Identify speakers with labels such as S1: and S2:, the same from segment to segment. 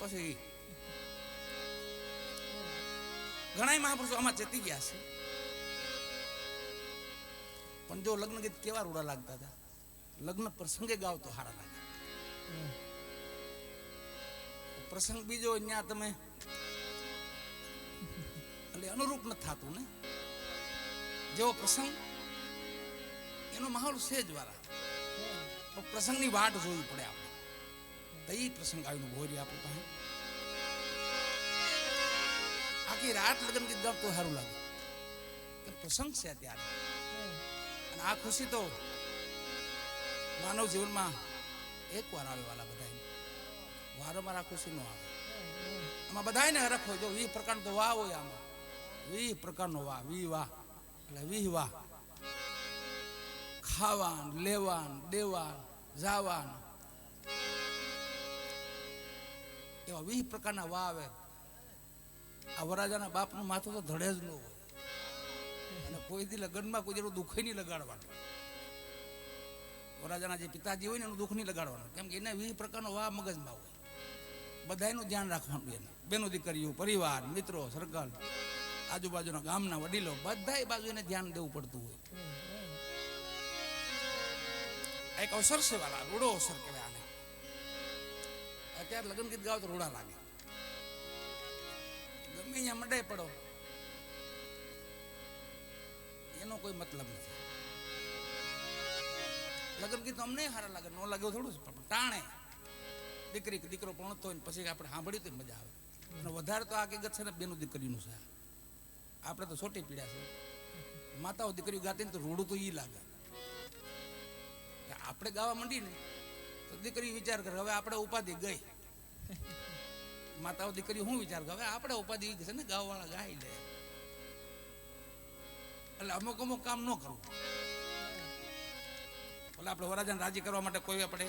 S1: પછી ઘણા મહાપુરુષો આમાં જતી ગયા છે. પણ જો લગ્ન ગીત કેવા રૂડા લાગતા હતા? લગ્ન પ્રસંગે ગાવ તો સારા લાગે. પ્રસંગ બીજો ત્યાં તમે એટલે અનુરૂપ નથી થતું ને? જેવો પ્રસંગ, એનો માહોલ સેજ વાળા પણ પ્રસંગની વાટ જોવી પડે આપણે એ પ્રસંગ આવીને ભોરી આપો પાસે? આખી રાત લગ્ન ગીત ગાવ તો સારું લાગે. પ્રસંગ છે અત્યારે. અને આ ખુશી તો માનવ જીવનમાં એક વાર આવે વાલા બધા વારંવાર આ ખુશી નો આવે. આમાં બધાને હોય. જો વીસ પ્રકારનો તો વાહ હોય આમાં. વીસ પ્રકારનો વાહ. વી વાહ. એટલે વીહ વાહ. ખાવાન, લેવાન, દેવાન, જાવાન. એવા વીસ પ્રકારના વા આવે. આ વરાજાના બાપનું માથું તો ધડે જ ન હોય. અને કોઈથી લગ્નમાં કોઈ જેટલું દુઃખ નહીં લગાડવાનું. વરાજાના જે પિતાજી હોય ને એનું દુઃખ નહીં લગાડવાનું. કેમ કે એને વીસ પ્રકારનો વાહ મગજમાં હોય. બધાનું ધ્યાન રાખવાનું એને. બેનો દીકરીઓ પરિવાર મિત્રો સર્કલ આજુબાજુના ગામના વડીલો બધા બાજુ એને ધ્યાન દેવું પડતું હોય. એક અવસર છે વાલા રૂડો અવસર કહેવાય આને. અત્યારે લગ્ન ગીત ગાવ તો રૂડા લાગે. ગમે અહીંયા મંડાઈ પડો. એનો કોઈ મતલબ નથી. લગ્ન ગીત અમને સારા લાગે, ન લાગે થોડું પણ ટાણે. દીકરી દીકરો ભણતો હોય પછી આપણે સાંભળ્યું તો મજા આવે. અને વધારે તો આ હકીકત છે ને બેનું દીકરીનું છે આપણે તો છોટી પીડા છે. માતાઓ દીકરીઓ ગાતી ને તો રોડું તો ઈ લાગે. આપણે ગાવા માંડીએ ને તો દીકરી વિચાર કરે, હવે આપણે ઉપાધિ ગઈ. માતાઓ દીકરી હું વિચાર કરે, હવે આપણે ઉપાધિ છે ને, ગાવાવાળા ગાઈ લે. એટલે અમુક અમુક કામ ન કરવું. એટલે આપણે વરાજાને રાજી કરવા માટે કોઈ આપણે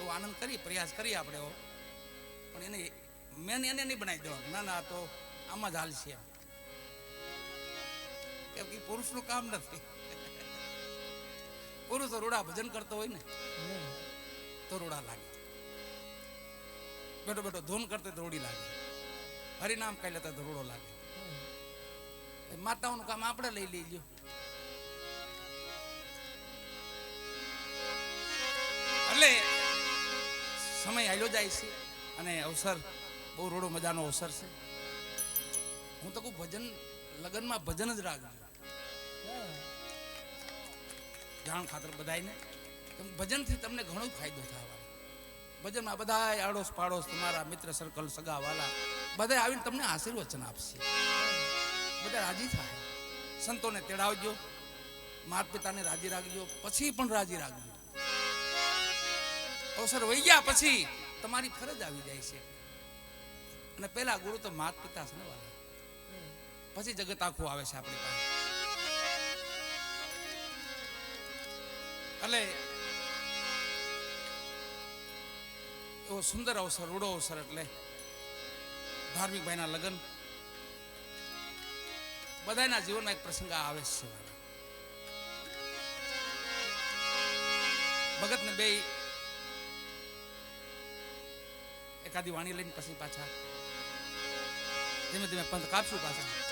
S1: એવો આનંદ કરી પ્રયાસ કરીએ આપણે એવો. પણ એને મેન એને નહીં બનાવી દેવાનું. ના ના તો આમાં જ હાલશે કેમ કે પુરુષનું કામ નથી. પુરુષ રૂડા ભજન કરતો હોય ને. તો રૂડા લાગે. બેટો બેઠો ધૂન કરતે તો લાગે. હરિનામ કઈ લેતા દરોડો લાગે. માતાઓનું કામ આપણે લઈ લઈએ એટલે સમય આવ્યો જાય છે અને અવસર બહુ રોડો મજાનો અવસર છે. હું તો કહું ભજન લગ્નમાં ભજન જ રાખજો. જાણ ખાતર બધાને ભજનથી તમને ઘણો ફાયદો થવા ભજનમાં બધા આડોશ પાડોશ તમારા મિત્ર સર્કલ સગા વાલા બધા આવીને તમને આશીર્વચન આપશે. બધા રાજી થાય. સંતોને તેડાવજો. માત પિતાને રાજી રાખજો. પછી પણ રાજી રાખજો. અવસર વહી ગયા પછી તમારી ફરજ આવી જાય છે. અને પેલા ગુરુ તો માત પિતા વાલા. પછી જગત આખું આવે છે આપણી પાસે. એટલે એવો સુંદર અવસર રૂડો અવસર એટલે. ધાર્મિક ભાઈના લગ્ન. બધાના જીવનમાં એક પ્રસંગ આવે છે. ભગતને બે એકાદી વાણી લઈને પછી પાછા. ધીમે ધીમે પંથ કાપશું પાછા.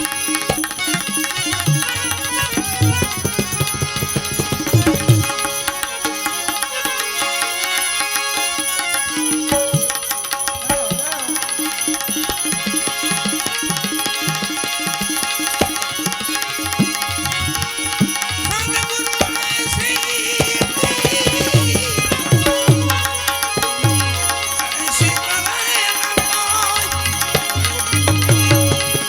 S1: you